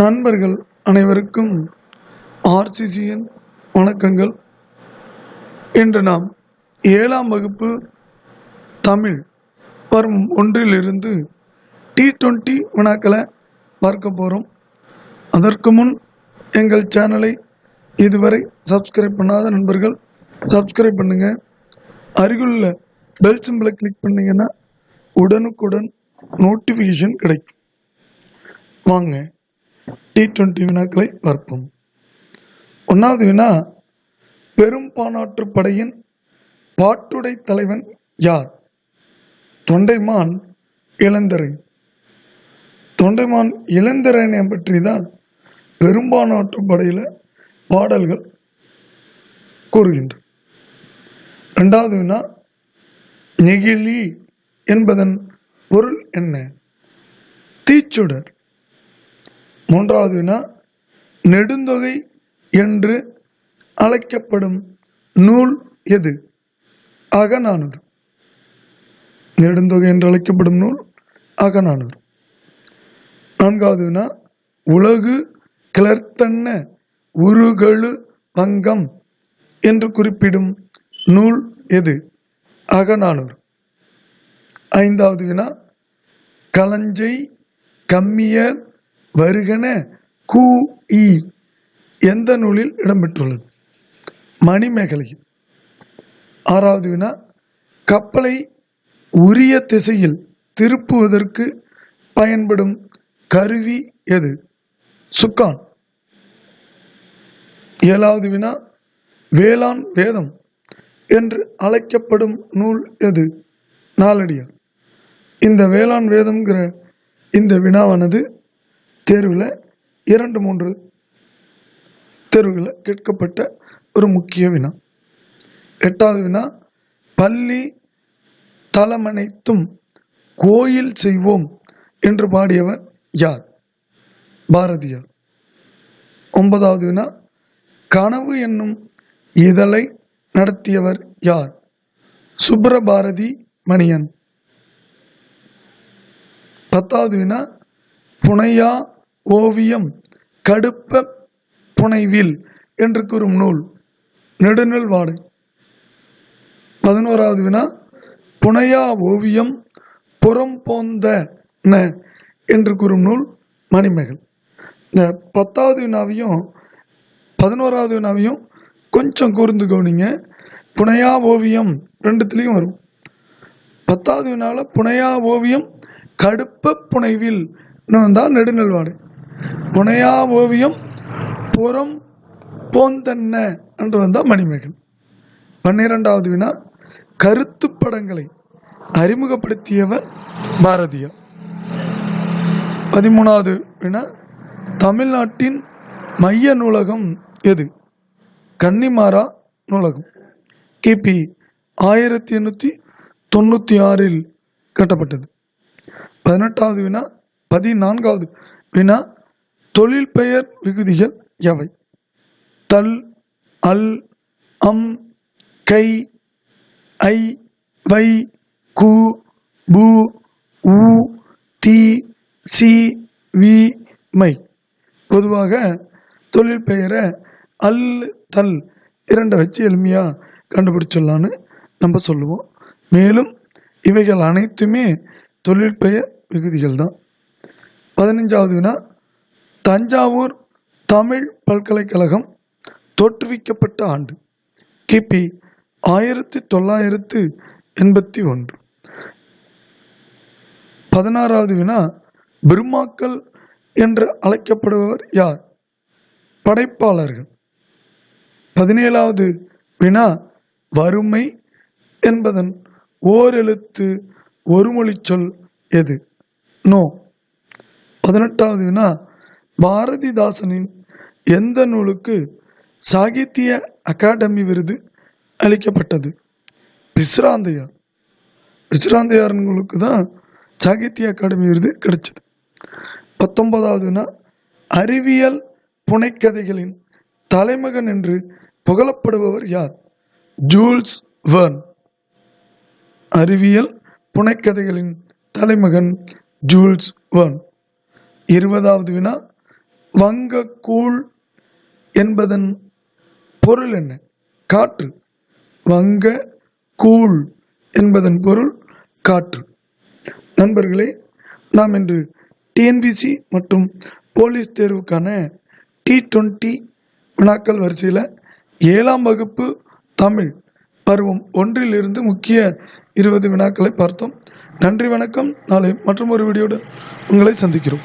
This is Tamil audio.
நண்பர்கள் அனைவருக்கும் ஆர்சிசியின் வணக்கங்கள். இன்று நாம் ஏழாம் வகுப்பு தமிழ் வரும் ஒன்றிலிருந்து டி டுவெண்ட்டி வினாக்களை பார்க்க போகிறோம் அதற்கு முன் எங்கள் சேனலை இதுவரை சப்ஸ்கிரைப் பண்ணாத நண்பர்கள் சப்ஸ்கிரைப் பண்ணுங்க. அருகிலுள்ள பெல் சிம்பிளை கிளிக் பண்ணீங்கன்னா உடனுக்குடன் நோட்டிஃபிகேஷன் கிடைக்கும். வாங்க டி டுவெண்ட்டி வினாக்களை பார்ப்போம். ஒன்றாவது வினா பெரும்பானாற்று படையின் பாட்டுடை தலைவன் யார்? தொண்டைமான் இளந்தரை தொண்டைமான் இளந்தரனை பற்றி தான் பெரும்பானாற்று படையில் பாடல்கள் கூறுகின்றன ரெண்டாவது வினா நெகிழி என்பதன் பொருள் என்ன? தீச்சுடர் மூன்றாவது வினா நெடுந்தொகை என்று அழைக்கப்படும் நூல் எது? அகநானூறு. நெடுந்தொகை என்று அழைக்கப்படும் நூல் அகநானூறு. நான்காவது வினா உலகு கிளர்த்தன்ன உருகழு வங்கம் என்று குறிப்பிடும் நூல் எது? அகநானூறு. ஐந்தாவது வினா களஞ்சை கம்மியர் வருகன கு இ. எந்த நூலில் இடம்பெற்றுள்ளது? மணிமேகலையில். ஆறாவது வினா கப்பலை உரிய திசையில் திருப்புவதற்கு பயன்படும் கருவி எது? சுக்கான். ஏழாவது வினா வேளாண் வேதம் என்று அழைக்கப்படும் நூல் எது? நாலடியார் இந்த வேளாண் வேதம்ங்கிற இந்த வினாவானது தேர்வில் இரண்டு மூன்று தேர்வுகளில் கேட்கப்பட்ட ஒரு முக்கிய வினா. எட்டாவது வினா பள்ளி தலமனைத்தும் கோயில் செய்வோம் என்று பாடியவர் யார்? பாரதியார். ஒன்பதாவது வினா கனவு என்னும் இதழை நடத்தியவர் யார்? சுப்ரபாரதி மணியன். பத்தாவது வினா புனையா ஓவியம் கடுப்ப புனைவில் என்று கூறும் நூல் நெடுநல் வாடை. பதினோராவது வினா புனையா ஓவியம் புறம் போந்த ந என்று கூறும் நூல் மணிமேகல். இந்த பத்தாவது வினாவையும் பதினோராவது வினாவையும் கொஞ்சம் கூர்ந்து கவனிங்க. புனையா ஓவியம் ரெண்டுத்துலேயும் வரும். பத்தாவது வினாவில் புனையா ஓவியம் கடுப்ப புனைவில் வந்தால் நெடுநல்வாடு புனையா ஓவியம் புறம் போந்தன்ன என்று வந்தால் மணிமேகன் பன்னிரெண்டாவது வினா கருத்து படங்களை அறிமுகப்படுத்தியவர் பாரதியார் பதிமூணாவது வினா தமிழ்நாட்டின் மைய நூலகம் எது? கன்னிமாரா நூலகம். கிபி ஆயிரத்தி எண்ணூற்றி தொண்ணூற்றி ஆறில் கட்டப்பட்டது. பதினெட்டாவது வினா பதினான்காவது வினா தொழில் பெயர் விகுதிகள் எவை? தல் அல் அம் கை ஐ வை கு பு உ தி சி வி மை. பொதுவாக தொழில் பெயரை அல் தல் இரண்டை வச்சு எளிமையாக கண்டுபிடிச்சிடலான்னு நம்ம சொல்லுவோம். மேலும் இவைகள் அனைத்துமே தொழில் பெயர் விகுதிகள் தான். பதினஞ்சாவது வினா தஞ்சாவூர் தமிழ் பல்கலைக்கழகம் தோற்றுவிக்கப்பட்ட ஆண்டு. கிபி ஆயிரத்தி தொள்ளாயிரத்து எண்பத்தி ஒன்று. பதினாறாவது வினா பிரம்மாக்கள் என்று அழைக்கப்படுபவர் யார்? படைப்பாளர்கள். பதினேழாவது வினா வறுமை என்பதன் ஓரெழுத்து ஒருமொழி சொல் எது? நோ. பதினெட்டாவது வினா பாரதிதாசனின் எந்த நூலுக்கு சாகித்ய அகாடமி விருது அளிக்கப்பட்டது? பிஸ்ராந்தையார். பிஸ்ராந்தையார் நூலுக்கு தான் சாகித்ய அகாடமி விருது கிடைச்சது. பத்தொன்பதாவதுனா அறிவியல் புனைக்கதைகளின் தலைமகன் என்று புகழப்படுபவர் யார்? Jules Verne. அறிவியல் புனைக்கதைகளின் தலைமகன் ஜூல்ஸ் வர்ன். இருபதாவது வினா வங்கக்கூழ் என்பதன் பொருள் என்ன? காற்று. வங்க கூழ் என்பதன் பொருள் காற்று. நண்பர்களே நாம் இன்று டிஎன்பிசி மற்றும் போலீஸ் தேர்வுக்கான டி டுவெண்ட்டி வினாக்கள் வரிசையில் ஏழாம் வகுப்பு தமிழ் பருவம் ஒன்றிலிருந்து முக்கிய இருபது வினாக்களை பார்த்தோம். நன்றி வணக்கம். நாளை மற்றும் ஒரு வீடியோடு உங்களை சந்திக்கிறோம்.